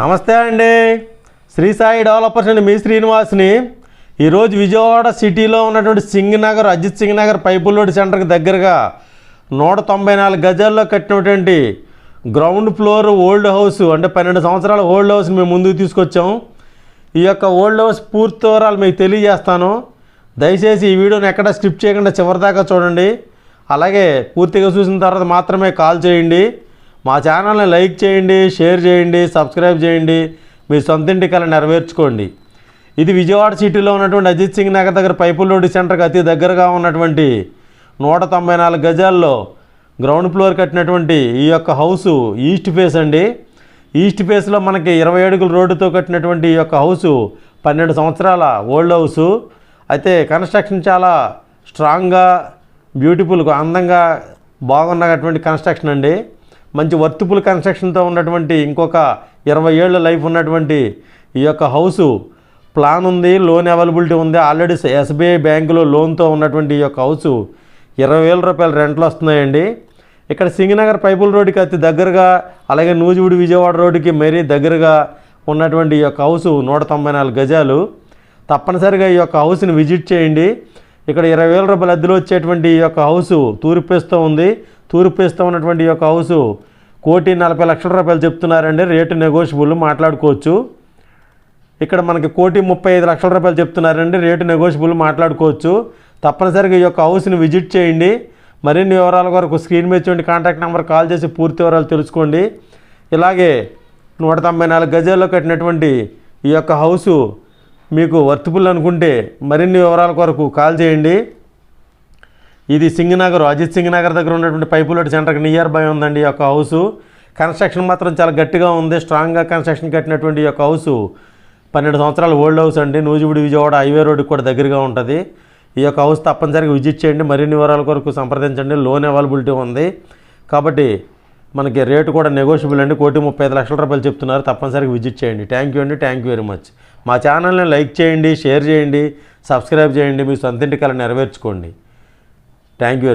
నమస్తే అండి. శ్రీ సాయి డెవలపర్స్ అండి మీ శ్రీనివాస్ని. ఈరోజు విజయవాడ సిటీలో ఉన్నటువంటి సింగ్ నగర్ అజిత్ సింగ్ నగర్ పైపు లోడ్ సెంటర్కి దగ్గరగా నూట తొంభై నాలుగు గజాల్లో కట్టినటువంటి గ్రౌండ్ ఫ్లోర్ ఓల్డ్ హౌస్ అంటే పన్నెండు సంవత్సరాల ఓల్డ్ హౌస్ని మేము ముందుకు తీసుకొచ్చాం. ఈ యొక్క ఓల్డ్ హౌస్ పూర్తి వివరాలు మీకు తెలియజేస్తాను. దయచేసి ఈ వీడియోని ఎక్కడ స్కిప్ చేయకుండా చివరిదాకా చూడండి. అలాగే పూర్తిగా చూసిన తర్వాత మాత్రమే కాల్ చేయండి. మా ఛానల్ని లైక్ చేయండి షేర్ చేయండి సబ్స్క్రైబ్ చేయండి. మీ సొంతింటి కళ నెరవేర్చుకోండి. ఇది విజయవాడ సిటీలో ఉన్నటువంటి అజిత్ సింగ్ నగర్ దగ్గర పైపుల్ రోడ్డు సెంటర్కి అతి దగ్గరగా ఉన్నటువంటి నూట తొంభై నాలుగు గజాల్లో గ్రౌండ్ ఫ్లోర్ కట్టినటువంటి ఈ యొక్క హౌసు ఈస్ట్ ఫేస్ అండి. ఈస్ట్ ఫేస్లో మనకి ఇరవై అడుగుల రోడ్డుతో కట్టినటువంటి ఈ యొక్క హౌసు పన్నెండు సంవత్సరాల ఓల్డ్ హౌసు. అయితే కన్స్ట్రక్షన్ చాలా స్ట్రాంగ్గా బ్యూటిఫుల్గా అందంగా బాగున్నటువంటి కన్స్ట్రక్షన్ అండి. మంచి వర్తిపుల్ కన్స్ట్రక్షన్తో ఉన్నటువంటి ఇంకొక ఇరవై ఏళ్ళ లైఫ్ ఉన్నటువంటి ఈ యొక్క హౌసు ప్లాన్ ఉంది లోన్ అవైలబిలిటీ ఉంది. ఆల్రెడీ ఎస్బీఐ బ్యాంకులో లోన్తో ఉన్నటువంటి ఈ యొక్క హౌసు ఇరవై వేల రూపాయల రెంట్లు వస్తున్నాయండి. ఇక్కడ సింగనగర్ పైపుల్ రోడ్డుకి అతి దగ్గరగా అలాగే నూజివీడు విజయవాడ రోడ్డుకి మరీ దగ్గరగా ఉన్నటువంటి ఈ యొక్క హౌసు నూట తొంభై నాలుగు గజాలు. తప్పనిసరిగా ఈ యొక్క హౌస్ని విజిట్ చేయండి. ఇక్కడ ఇరవై వేల రూపాయల అద్దెలో వచ్చేటువంటి ఈ యొక్క హౌసు తూర్పేస్తూ ఉంది. తూర్పేస్తూ ఉన్నటువంటి యొక్క హౌసు కోటి నలభై లక్షల రూపాయలు చెప్తున్నారండి. రేటు నెగోషియబుల్ మాట్లాడుకోవచ్చు. ఇక్కడ మనకి కోటి ముప్పై ఐదు లక్షల రూపాయలు చెప్తున్నారండి. రేటు నెగోషియబుల్ మాట్లాడుకోవచ్చు. తప్పనిసరిగా ఈ యొక్క హౌస్ని విజిట్ చేయండి. మరిన్ని వివరాల కొరకు స్క్రీన్ మీద చూడండి. కాంటాక్ట్ నెంబర్ కాల్ చేసి పూర్తి వివరాలు తెలుసుకోండి. ఇలాగే నూట తొంభై నాలుగు గజాల్లో కట్టినటువంటి ఈ యొక్క హౌసు మీకు వర్తిపుల్ అనుకుంటే మరిన్ని వివరాల కొరకు కాల్ చేయండి. ఇది సింగనగర్ అజిత్ సింగ్ నగర్ దగ్గర ఉన్నటువంటి పైపులోటి సెంటర్కి నియర్ బై ఉందండి ఈ యొక్క హౌసు. కన్స్ట్రక్షన్ మాత్రం చాలా గట్టిగా ఉంది స్ట్రాంగ్గా కన్స్ట్రక్షన్ కట్టినటువంటి ఈ యొక్క హౌసు. పన్నెండు సంవత్సరాల ఓల్డ్ హౌస్ అండి నూజివీడు విజయవాడ హైవే రోడ్కి కూడా దగ్గరగా ఉంటుంది. ఈ యొక్క హౌస్ తప్పనిసరిగా విజిట్ చేయండి మరిన్ని వివరాల కొరకు సంప్రదించండి లోన్ అవైలబిలిటీ ఉంది. కాబట్టి మనకి రేటు కూడా నెగోషియబుల్ అండి కోటి ముప్పై ఐదు లక్షల రూపాయలు చెప్తున్నారు తప్పనిసరిగా విజిట్ చేయండి. థ్యాంక్ యూ అండి థ్యాంక్ యూ వెరీ మచ్ మా ఛానల్ని లైక్ చేయండి షేర్ చేయండి సబ్స్క్రైబ్ చేయండి మీ సొంతింటి కళ నెరవేర్చుకోండి. Thank you very much